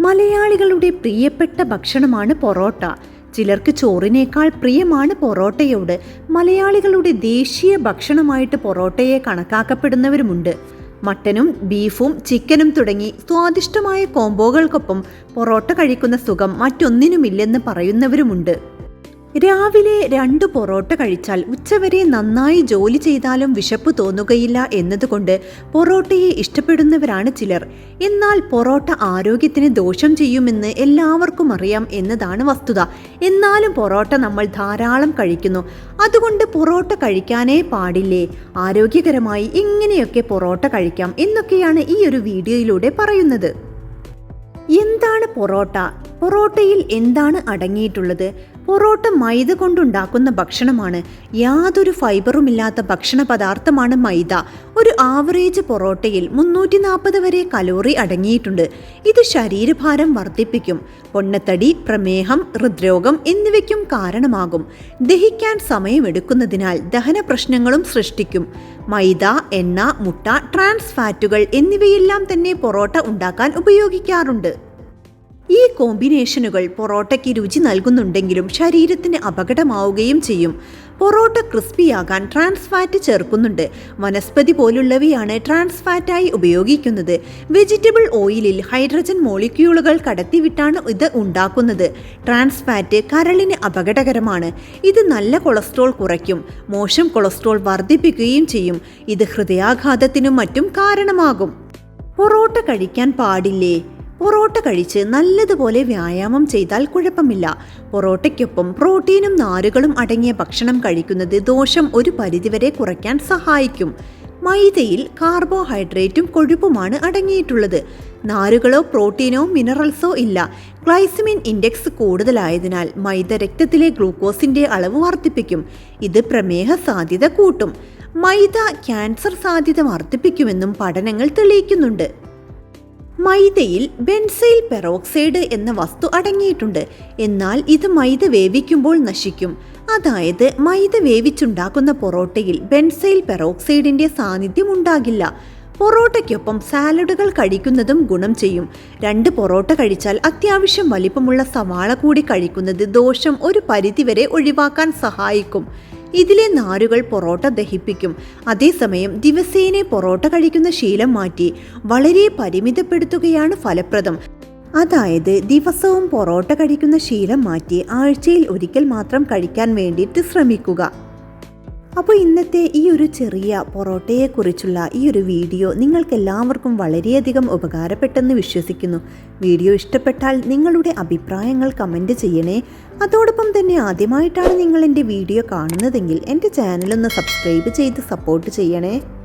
മലയാളികളുടെ പ്രിയപ്പെട്ട ഭക്ഷണമാണ് പൊറോട്ട. ചിലർക്ക് ചോറിനേക്കാൾ പ്രിയമാണ് പൊറോട്ടയോട്. മലയാളികളുടെ ദേശീയ ഭക്ഷണമായിട്ട് പൊറോട്ടയെ കണക്കാക്കപ്പെടുന്നവരുമുണ്ട്. മട്ടനും ബീഫും ചിക്കനും തുടങ്ങി സ്വാദിഷ്ടമായ കോംബോകൾക്കൊപ്പം പൊറോട്ട കഴിക്കുന്ന സുഖം മറ്റൊന്നിനുമില്ലെന്ന് പറയുന്നവരുമുണ്ട്. രാവിലെ രണ്ട് പൊറോട്ട കഴിച്ചാൽ ഉച്ചവരെ നന്നായി ജോലി ചെയ്താലും വിശപ്പ് തോന്നുകയില്ല എന്നതുകൊണ്ട് പൊറോട്ടയെ ഇഷ്ടപ്പെടുന്നവരാണ് ചിലർ. എന്നാൽ പൊറോട്ട ആരോഗ്യത്തിന് ദോഷം ചെയ്യുമെന്ന് എല്ലാവർക്കും അറിയാം എന്നതാണ് വസ്തുത. എന്നാലും പൊറോട്ട നമ്മൾ ധാരാളം കഴിക്കുന്നു. അതുകൊണ്ട് പൊറോട്ട കഴിക്കാനേ പാടില്ലേ? ആരോഗ്യകരമായി ഇങ്ങനെയൊക്കെ പൊറോട്ട കഴിക്കാം എന്നൊക്കെയാണ് ഈ ഒരു വീഡിയോയിലൂടെ പറയുന്നത്. എന്താണ് പൊറോട്ട? പൊറോട്ടയിൽ എന്താണ് അടങ്ങിയിട്ടുള്ളത്? പൊറോട്ട മൈദ കൊണ്ടുണ്ടാക്കുന്ന ഭക്ഷണമാണ്. യാതൊരു ഫൈബറുമില്ലാത്ത ഭക്ഷണ പദാർത്ഥമാണ് മൈദ. ഒരു ആവറേജ് പൊറോട്ടയിൽ മുന്നൂറ്റി നാൽപ്പത് വരെ കലോറി അടങ്ങിയിട്ടുണ്ട്. ഇത് ശരീരഭാരം വർദ്ധിപ്പിക്കും. പൊണ്ണത്തടി പ്രമേഹം ഹൃദ്രോഗം എന്നിവയ്ക്കും കാരണമാകും. ദഹിക്കാൻ സമയമെടുക്കുന്നതിനാൽ ദഹന പ്രശ്നങ്ങളും സൃഷ്ടിക്കും. മൈദ എണ്ണ മുട്ട ട്രാൻസ് ഫാറ്റുകൾ എന്നിവയെല്ലാം തന്നെ പൊറോട്ട ഉണ്ടാക്കാൻ ഉപയോഗിക്കാറുണ്ട്. ഈ കോമ്പിനേഷനുകൾ പൊറോട്ടയ്ക്ക് രുചി നൽകുന്നുണ്ടെങ്കിലും ശരീരത്തിന് അപകടമാവുകയും ചെയ്യും. പൊറോട്ട ക്രിസ്പിയാകാൻ ട്രാൻസ് ഫാറ്റ് ചേർക്കുന്നുണ്ട്. വനസ്പതി പോലുള്ളവയാണ് ട്രാൻസ് ഫാറ്റായി ഉപയോഗിക്കുന്നത്. വെജിറ്റബിൾ ഓയിലിൽ ഹൈഡ്രജൻ മോളിക്യൂളുകൾ കടത്തിവിട്ടാണ് ഇത് ഉണ്ടാക്കുന്നത്. ട്രാൻസ് ഫാറ്റ് കരളിന് അപകടകരമാണ്. ഇത് നല്ല കൊളസ്ട്രോൾ കുറയ്ക്കും. മോശം കൊളസ്ട്രോൾ വർദ്ധിപ്പിക്കുകയും ചെയ്യും. ഇത് ഹൃദയാഘാതത്തിനും മറ്റും കാരണമാകും. പൊറോട്ട കഴിക്കാൻ പാടില്ലേ? പൊറോട്ട കഴിച്ച് നല്ലതുപോലെ വ്യായാമം ചെയ്താൽ കുഴപ്പമില്ല. പൊറോട്ടയ്ക്കൊപ്പം പ്രോട്ടീനും നാരുകളും അടങ്ങിയ ഭക്ഷണം കഴിക്കുന്നത് ദോഷം ഒരു പരിധിവരെ കുറയ്ക്കാൻ സഹായിക്കും. മൈദയിൽ കാർബോഹൈഡ്രേറ്റും കൊഴുപ്പുമാണ് അടങ്ങിയിട്ടുള്ളത്. നാരുകളോ പ്രോട്ടീനോ മിനറൽസോ ഇല്ല. ഗ്ലൈസമിൻ ഇൻഡെക്സ് കൂടുതലായതിനാൽ മൈദ രക്തത്തിലെ ഗ്ലൂക്കോസിന്റെ അളവ് വർദ്ധിപ്പിക്കും. ഇത് പ്രമേഹ സാധ്യത കൂട്ടും. മൈദ ക്യാൻസർ സാധ്യത വർദ്ധിപ്പിക്കുമെന്നും പഠനങ്ങൾ തെളിയിക്കുന്നുണ്ട്. മൈദയിൽ ബെൻസൈൽ പെറോക്സൈഡ് എന്ന വസ്തു അടങ്ങിയിട്ടുണ്ട്. എന്നാൽ ഇത് മൈദ വേവിക്കുമ്പോൾ നശിക്കും. അതായത് മൈദ വേവിച്ചുണ്ടാക്കുന്ന പൊറോട്ടയിൽ ബെൻസൈൽ പെറോക്സൈഡിന്റെ സാന്നിധ്യം ഉണ്ടാകില്ല. പൊറോട്ടയ്ക്കൊപ്പം സാലഡുകൾ കഴിക്കുന്നതും ഗുണം ചെയ്യും. രണ്ട് പൊറോട്ട കഴിച്ചാൽ അത്യാവശ്യം വലിപ്പമുള്ള സവാള കൂടി കഴിക്കുന്നത് ദോഷം ഒരു പരിധിവരെ ഒഴിവാക്കാൻ സഹായിക്കും. ഇതിലെ നാരുകൾ പൊറോട്ട ദഹിപ്പിക്കും. അതേസമയം ദിവസേന പൊറോട്ട കഴിക്കുന്ന ശീലം മാറ്റി വളരെ പരിമിതപ്പെടുത്തുകയാണ് ഫലപ്രദം. അതായത് ദിവസവും പൊറോട്ട കഴിക്കുന്ന ശീലം മാറ്റി ആഴ്ചയിൽ ഒരിക്കൽ മാത്രം കഴിക്കാൻ വേണ്ടിയിട്ട് ശ്രമിക്കുക. അപ്പോൾ ഇന്നത്തെ ഈ ഒരു ചെറിയ പൊറോട്ടയെക്കുറിച്ചുള്ള ഈ ഒരു വീഡിയോ നിങ്ങൾക്കെല്ലാവർക്കും വളരെയധികം ഉപകാരപ്പെട്ടെന്ന് വിശ്വസിക്കുന്നു. വീഡിയോ ഇഷ്ടപ്പെട്ടാൽ നിങ്ങളുടെ അഭിപ്രായങ്ങൾ കമന്റ് ചെയ്യണേ. അതോടൊപ്പം തന്നെ ആദ്യമായിട്ടാണ് നിങ്ങൾ എന്റെ വീഡിയോ കാണുന്നതെങ്കിൽ എന്റെ ചാനലൊന്ന് സബ്സ്ക്രൈബ് ചെയ്ത് സപ്പോർട്ട് ചെയ്യണേ.